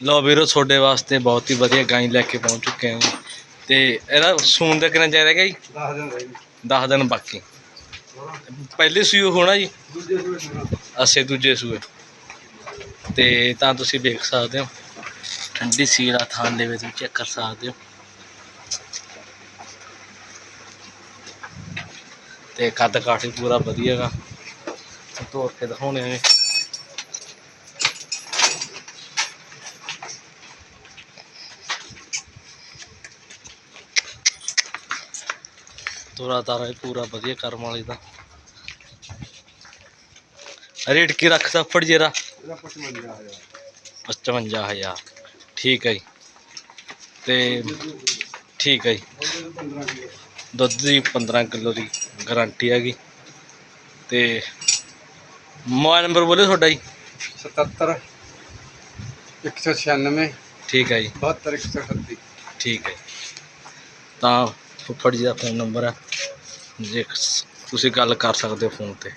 ਲਓ ਵੀਰੋ ਤੁਹਾਡੇ ਵਾਸਤੇ ਬਹੁਤ ਹੀ ਵਧੀਆ ਗਾਂ ਲੈ ਕੇ ਪਹੁੰਚ ਚੁੱਕੇ ਹਾਂ। ਤੇ ਇਹਦਾ ਸੂਣ ਦਾ ਕਿੰਨਾ ਚਾਹੀਦਾ ਹੈਗਾ ਜੀ? ਦੱਸ ਦਿਨ ਰਹੀ 10 ਦਿਨ ਬਾਕੀ। ਪਹਿਲੇ ਸੂਏ ਹੋਣਾ ਜੀ? ਦੂਜੇ ਸੂਏ ਅਸੇ ਦੂਜੇ ਸੂਏ। ਤੇ ਤਾਂ ਤੁਸੀਂ ਵੇਖ ਸਕਦੇ ਹੋ। ਠੰਡੀ ਸੀਲ ਆ ਥਾਂ ਦੇ ਵਿੱਚ ਚੈੱਕ ਕਰ ਸਕਦੇ ਹੋ। ਤੇ ਕੱਦ ਕਾਠੀ ਪੂਰਾ ਵਧੀਆ ਗਾ ਤੋੜ ਕੇ ਦਿਖਾਉਣੇ ਨੇ ਤੋਰਾ ਤਾਰਾ ਵੀ ਪੂਰਾ ਵਧੀਆ ਕਰਮ ਵਾਲੀ ਦਾ। ਰੇਟ ਕੀ ਰੱਖਦਾ ਫੜ ਜੇਰਾ। ਇਹਦਾ 55000 55000 ਠੀਕ ਹੈ ਜੀ। ਤੇ ਠੀਕ ਹੈ ਜੀ। ਉਹਦੇ 15 ਕਿਲੋ ਦੁੱਧ ਦੀ 15 ਕਿਲੋ ਦੀ ਗਾਰੰਟੀ ਹੈਗੀ। ਤੇ ਮੋਬਾਈਲ ਨੰਬਰ ਬੋਲੇ ਤੁਹਾਡਾ ਜੀ। 77 196 ਠੀਕ ਹੈ ਜੀ। 72 138 ਠੀਕ ਹੈ ਤਾਂ ਫੁੱਫੜ ਜੀ ਦਾ ਫੋਨ ਨੰਬਰ ਹੈ। ਜੇ ਤੁਸੀਂ ਗੱਲ ਕਰ ਸਕਦੇ ਹੋ ਫੋਨ ਤੇ।